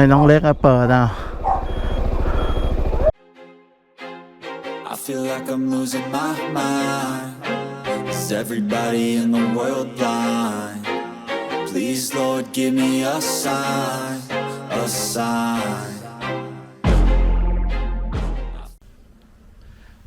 ให้น้องเล็กมาเปิดอะ I feel like I'm losing my mind. Is everybody in the world blind? Please, Lord, give me a sign, a sign.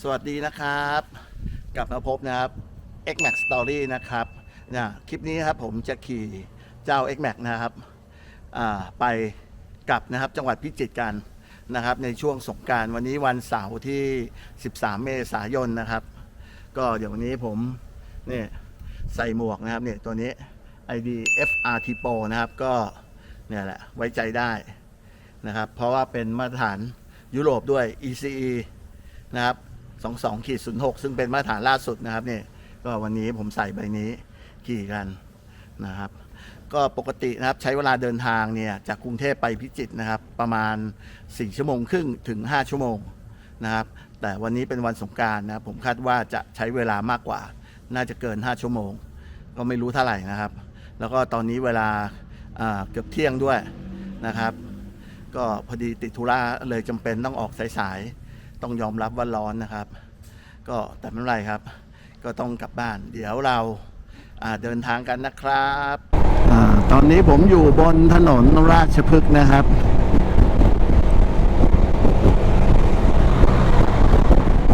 สวัสดีนะครับ กลับมาพบนะครับ X Max Story นะครับนะคลิปนี้ครับผมจะขี่เจ้า X Max นะครับอ่าไป กับนะครับจังหวัดพิจิตรกันนะครับในช่วงสงการวันนี้วันเสาร์ที่ 13 เมษายนนะครับ ก็เดี๋ยววันนี้ผมเนี่ยใส่หมวกนะครับเนี่ยตัวนี้ ID FRT Pro นะครับก็เนี่ยแหละไว้ใจได้นะครับ เพราะว่าเป็นมาตรฐานยุโรปด้วย ECE นะครับ22ขีด06 ซึ่งเป็นมาตรฐานล่าสุดนะครับเนี่ยก็วันนี้ผมใส่ใบนี้ขี่กันนะครับ ก็ปกตินะครับใช้เวลาเดินทางเนี่ยจากกรุงเทพไปพิจิตรนะครับ ประมาณ 4 ชั่วโมงครึ่งถึง 5 ชั่วโมงนะครับ แต่วันนี้เป็นวันสงการนะครับผมคาดว่าจะใช้เวลามากกว่า น่าจะเกิน 5 ชั่วโมง ก็ไม่รู้เท่าไหร่นะครับ แล้วก็ตอนนี้เวลาเกือบเที่ยงด้วยนะครับ ก็พอดีติดธุระเลยจำเป็นต้องออกสายๆต้องยอมรับว่าร้อนนะครับ ก็แต่ไม่เป็นไรครับ ก็ต้องกลับบ้าน เดี๋ยวเราเดินทางกันนะครับ อตอนนี้ผมอยู่บนถนนราชพฤกษ์นะครับ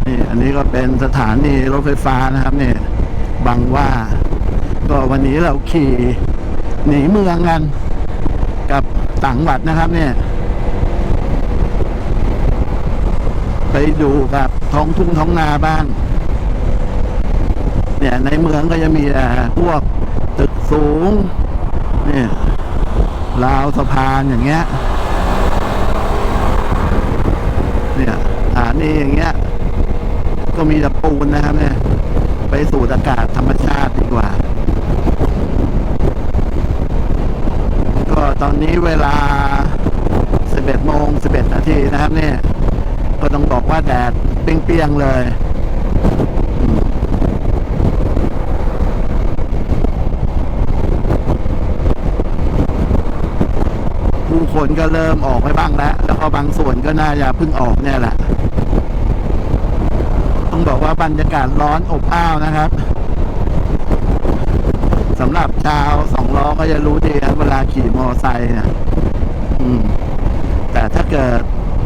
นี่อันนี้ก็เป็นสถานีรถไฟฟ้านะครับเนี่ยบางว่า ก็วันนี้เราขี่หนีเมืองกัน กับต่างจังหวัดนะครับเนี่ย ไปดูกับท้องทุ่งท้องนาบ้างเนี่ยในเมืองก็จะมีพวกตึกสูง เนี่ยราวสะพานอย่างเงี้ย เนี่ยสถานีอย่างเงี้ย ก็มีแต่ปูนนะครับเนี่ย ไปสูดอากาศธรรมชาติดีกว่า ก็ตอนนี้เวลา 11โมง11นาทีนะครับเนี่ย ก็ต้องบอกว่าแดดเปรี้ยงๆเลย ผู้คนก็เริ่มออกไปบ้างแล้ว แล้วก็บางส่วนก็น่าจะเพิ่งออกเนี่ยแหละ ต้องบอกว่าบรรยากาศร้อนอบอ้าวนะครับสำหรับชาวสองล้อก็จะรู้ดีนะเวลาขี่มอเตอร์ไซค์เนี่ยแต่ถ้าเกิด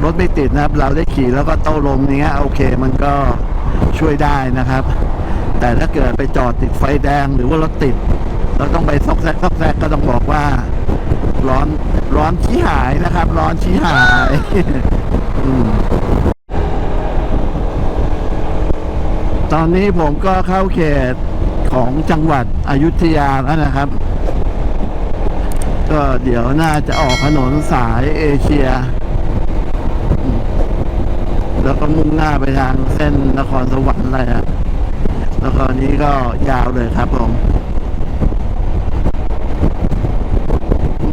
รถไม่ติดนะครับ เราได้ขี่แล้วก็โต้ลมอย่างเงี้ยโอเคมันก็ช่วยได้นะครับ แต่ถ้าเกิดไปจอดติดไฟแดงหรือว่ารถติด เราต้องไปซอกแซกซอกแซกก็ต้องบอกว่า ร้อนร้อนชี้หายนะครับ ร้อนชี้หายอืมตอนนี้ผมก็เข้าเขตของจังหวัดอยุธยาแล้วนะครับ ก็เดี๋ยวน่าจะออกถนนสายเอเชียอืมแล้วก็มุ่งหน้าไปทางเส้นนครสวรรค์อะไรอะแล้วก็นี้ก็ยาวเลยครับผมผม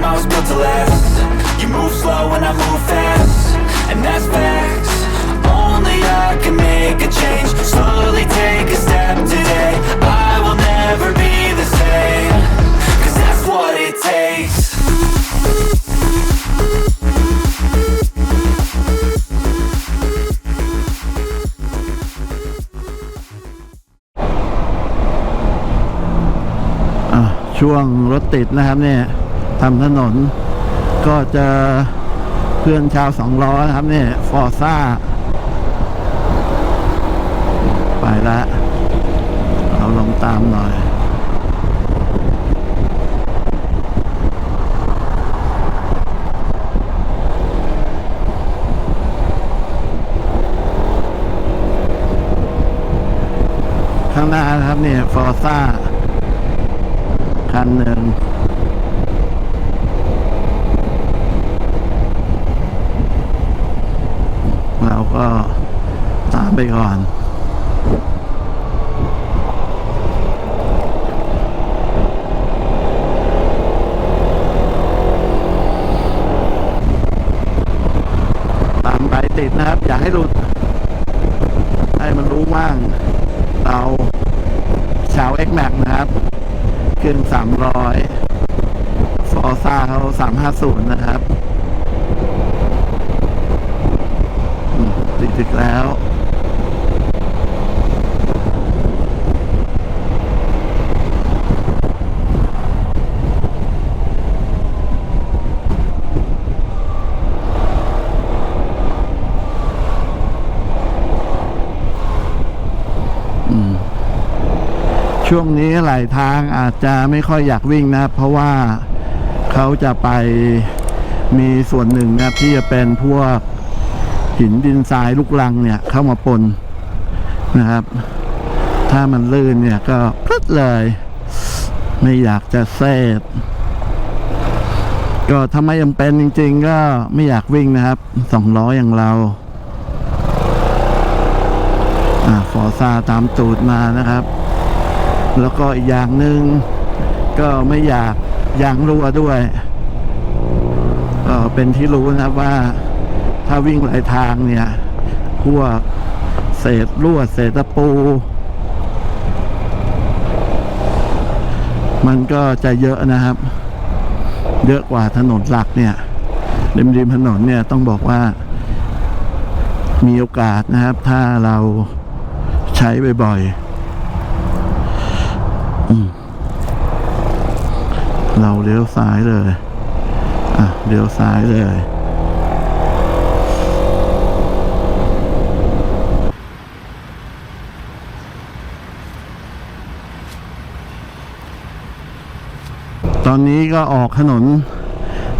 damn, I was built to last You move slow and I move fast And that's facts Only I can make a change Slowly take a step today I will never be the same Cause that's what it takes .อ่ะช่วงรถติดนะครับเนี่ย ทำถนน ก็จะเพื่อนชาวสองล้อนะครับเนี่ยฟอร์ซ่า ไปละเราลงตามหน่อยข้างหน้านะครับเนี่ยฟอร์ซ่าคันหนึ่ง เรา ก็ตามไปก่อนตามไปติดนะครับ อย่าให้หลุด ให้มันรู้ว่างเราชาว X Max นะครับขึ้น300ฟอร์ซ่าเขา350นะครับอืมติ ดถึกแล้วช่วงนี้หลายทางอาจจะไม่ค่อยอยากวิ่งนะ เพราะว่าเขาจะไปมีส่วนหนึ่งนะที่จะเป็นพวก หินดินทรายลูกลังเนี่ยเข้ามาปนนะครับ ถ้ามันลื่นเนี่ยก็พลึดเลย ไม่อยากจะเซฟก็ถ้าไม่จำเป็นจริง ๆ ก็ไม่อยากวิ่งนะครับสองล้ออย่างเราอ่าฟอซาตามตูดมานะครับ แล้วก็อีกอย่างหนึ่งก็ไม่อยากยางรั่วด้วย ก็เป็นที่รู้นะครับว่า ถ้าวิ่งหลายทางเนี่ยพวกเศษรั่วเศษตะปู มันก็จะเยอะนะครับ เยอะกว่าถนนหลักเนี่ยริมริมถนนเนี่ยต้องบอกว่า มีโอกาสนะครับ ถ้าเราใช้บ่อยๆเราเลี้ยวซ้ายเลย อะเลี้ยวซ้ายเลย นี้ก็ออกถนน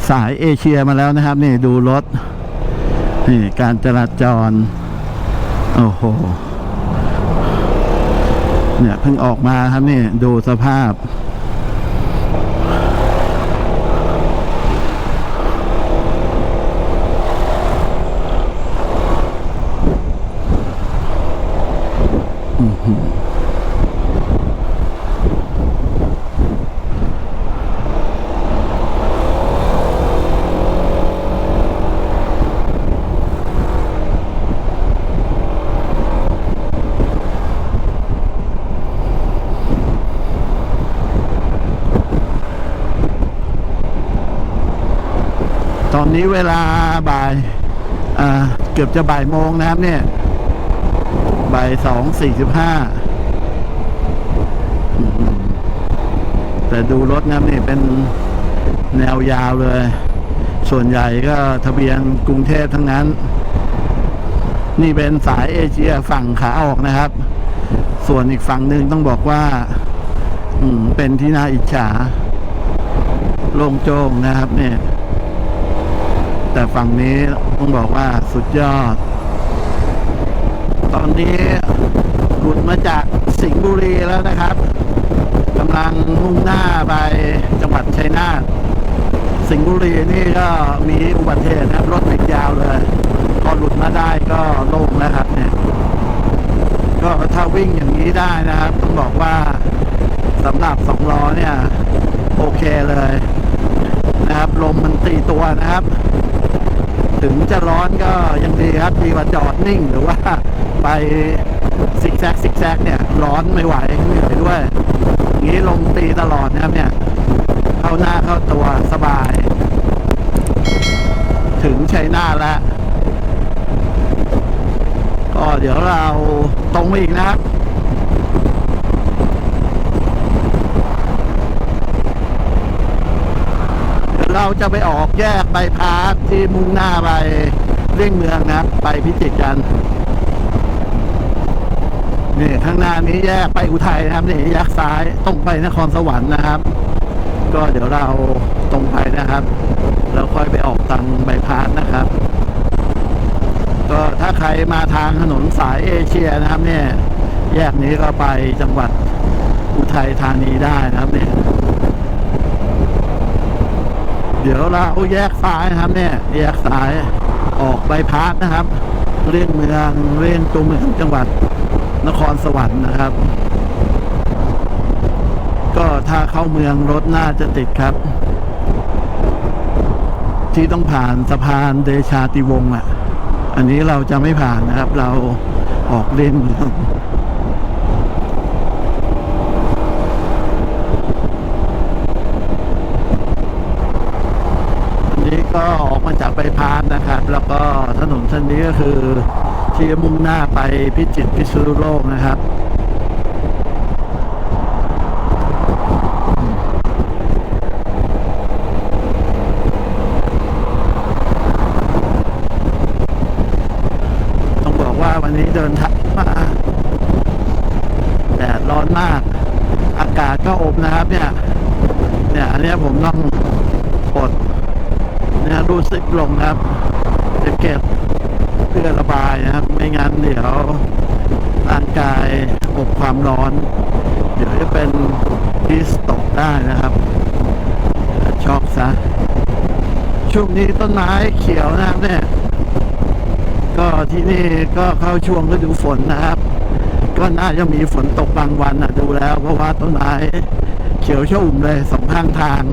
สายเอเชียมาแล้วนะครับ นี่ดูรถ นี่การจราจร โอ้โห เนี่ยเพิ่งออกมาครับนี่ดูสภาพ อนนี้เวลาบ่ายเกือบจะบ่ายโมงนะครับเนี่ยบ่ายสองสี่สิบห้าแต่ดูรถนะครับนี่เป็นแนวยาวเลย ส่วนใหญ่ก็ทะเบียนกรุงเทพทั้งนั้น นี่เป็นสายเอเชียฝั่งขาออกนะครับ ส่วนอีกฝั่งหนึ่งต้องบอกว่า อืมเป็นที่น่าอิจฉา โล่งโจ้งนะครับเนี่ย แต่ฝั่งนี้ต้องบอกว่าสุดยอด ตอนนี้หลุดมาจากสิงห์บุรีแล้วนะครับกำลังมุ่งหน้าไปจังหวัดชัยนาทสิงห์บุรีนี่ก็มีอุบัติเหตุนะครับรถติดยาวเลย พอหลุดมาได้ก็โล่งแล้วครับเนี่ยก็ถ้าวิ่งอย่างนี้ได้นะครับต้องบอกว่าสำหรับสองล้อเนี่ย โอเคเลยนะครับ ลมมันตีตัวนะครับ ถึงจะร้อนก็ยังดีครับดีกว่าจอดนิ่งหรือว่าไปซิกแซกซิกแซกเนี่ย ร้อนไม่ไหวเหนื่อยด้วยอย่างนี้ลมตีตลอดนะครับเนี่ย เข้าหน้าเข้าตัวสบาย ถึงชัยนาทแล้วก็เดี๋ยวเราตรงไปอีกนะครับ เดี๋ยวเรา เรา จะไปออกแยกใบพาสที่มุ่งหน้าไปเลี่ยงเมืองนะ ไปพิจิตรกันนี่ข้างหน้านี้แยกไปอุทัยนะครับนี่แยกซ้ายตรงไปนครสวรรค์นะครับ ก็เดี๋ยวเราตรงไปนะครับแล้วค่อยไปออกทางใบพาสนะครับ ก็ถ้าใครมาทางถนนสายเอเชียนะครับ เนี่ย แยกนี้ก็ไปจังหวัดอุทัยธานีได้นะครับเนี่ย เดี๋ยวเราแยกซ้ายครับเนี่ยแยกซ้ายออกใบพาสนะครับ เลี่ยงเมืองเลี่ยงตัวเมืองจังหวัดนครสวรรค์นะครับ ก็ถ้าเข้าเมืองรถน่าจะติดครับ ที่ต้องผ่านสะพานเดชาติวงศ์อะ อันนี้เราจะไม่ผ่านนะครับ เราออกเล่นเมืองอันนี้ก็ออกมาจากไปพานนะครับ แล้วก็ ถนนเส้นนี้ก็คือที่มุ่งหน้าไปพิจิตรพิษณุโลกนะครับต้องบอกว่าวันนี้เดินทางมาแดดร้อนมาก อากาศก็อบนะครับ เนี่ย เนี่ย อันนี้ผมต้องปลดเนี่ยรูดซิปลงนะครับ เก็บเพื่อระบายนะครับ ไม่งั้นเดี๋ยวร่างกายอบความร้อน เดี๋ยวจะเป็นฮีสตกได้นะครับช็อกซะช่วงนี้ต้นไม้เขียวนะครับเนี่ยก็ที่นี่ก็เข้าช่วงฤดูฝนนะครับ ก็น่าจะมีฝนตกบางวันนะดูแล้ว เพราะว่าต้นไม้เขียวชุ่มเลยสองข้างทาง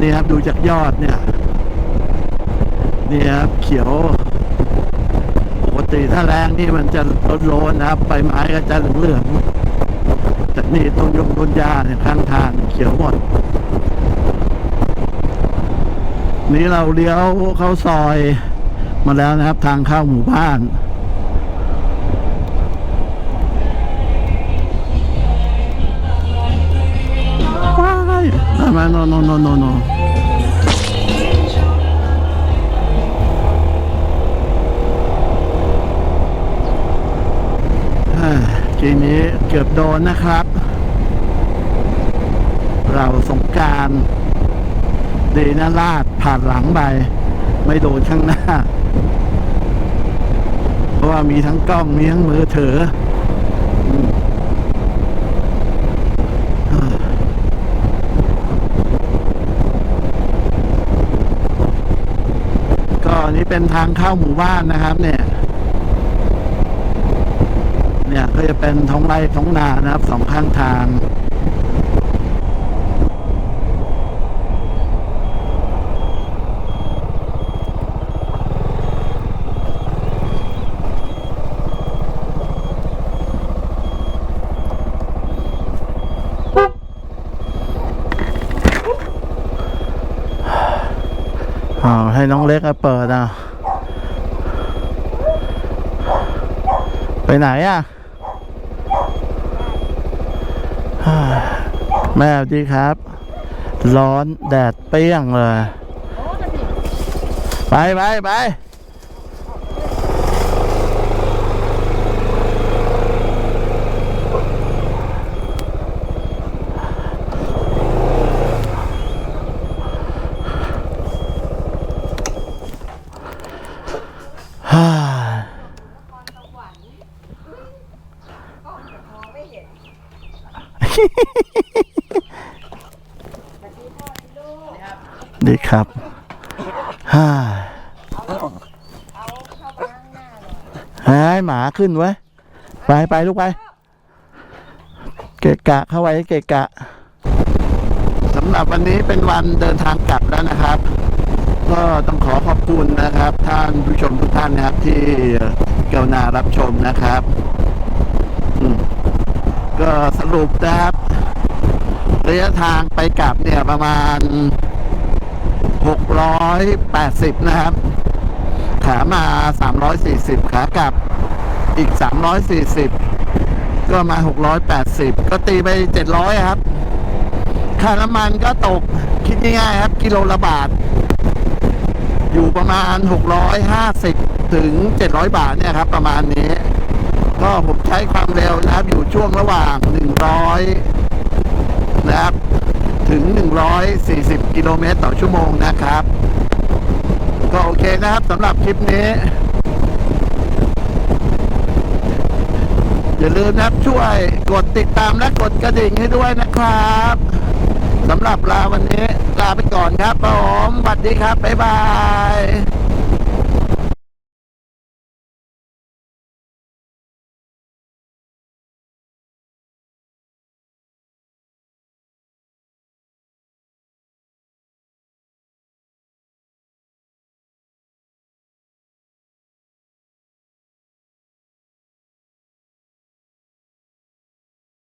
นี่ครับดูจากยอดเนี่ย นี่ครับเขียวปกติถ้าแรงนี่มันจะลดโลนนะครับใบไม้ก็จะเหลืองๆแต่นี่ต้นยงต้นหญ้าเนี่ยข้างทางเขียวหมดนี่เราเลี้ยวเข้าซอยมาแล้วนะครับทางเข้าหมู่บ้านว้ายมามาโนโนโนโน ทีนี้เกือบโดนนะครับ เราสงการดีนะลาดผ่านหลังไป ไม่โดนข้างหน้า เพราะว่ามีทั้งกล้องมีทั้งมือถืออืมอ่าก็นนี้เป็นทางเข้าหมู่บ้านนะครับ เนี่ย เนี่ยก็จะเป็นท้องไร่ท้องนานะครับสองข้างทางอาให้น้องเล็กเปิดอะ ไปไหนอะฮ่า แม่สวัสดีครับ ร้อนแดดเปรี้ยงเลย ไปไปไป ครับฮ่าให้หมาขึ้นไว้ไปไปลูกไป เกะกะเข้าไว้เกะกะสำหรับวันนี้เป็นวันเดินทางกลับแล้วนะครับ ก็ต้องขอขอบคุณนะครับ ท่านผู้ชมทุกท่านนะครับ ที่เกรุณารับชมนะครับก็สรุปนะครับ ระยะทางไปกลับเนี่ยประมาณ 680 นะครับ ขามา 340 ขากลับอีก 340 ก็มา 680 ก็ตีไป 700 ครับ ค่าน้ำมันก็ตกคิดง่ายๆครับ กิโลละบาท อยู่ประมาณ 650 ถึง 700 บาทเนี่ยครับ ประมาณนี้ ก็ผมใช้ความเร็วนะครับ อยู่ช่วงระหว่าง 100 นะครับ ถึง 140 กิโลเมตรต่อชั่วโมงนะครับ ก็โอเคนะครับสำหรับคลิปนี้ อย่าลืมนะครับช่วยกดติดตามและกดกระดิ่งให้ด้วยนะครับสำหรับลาวันนี้ ลาไปก่อนครับผมสวัสดีครับ บ๊ายบาย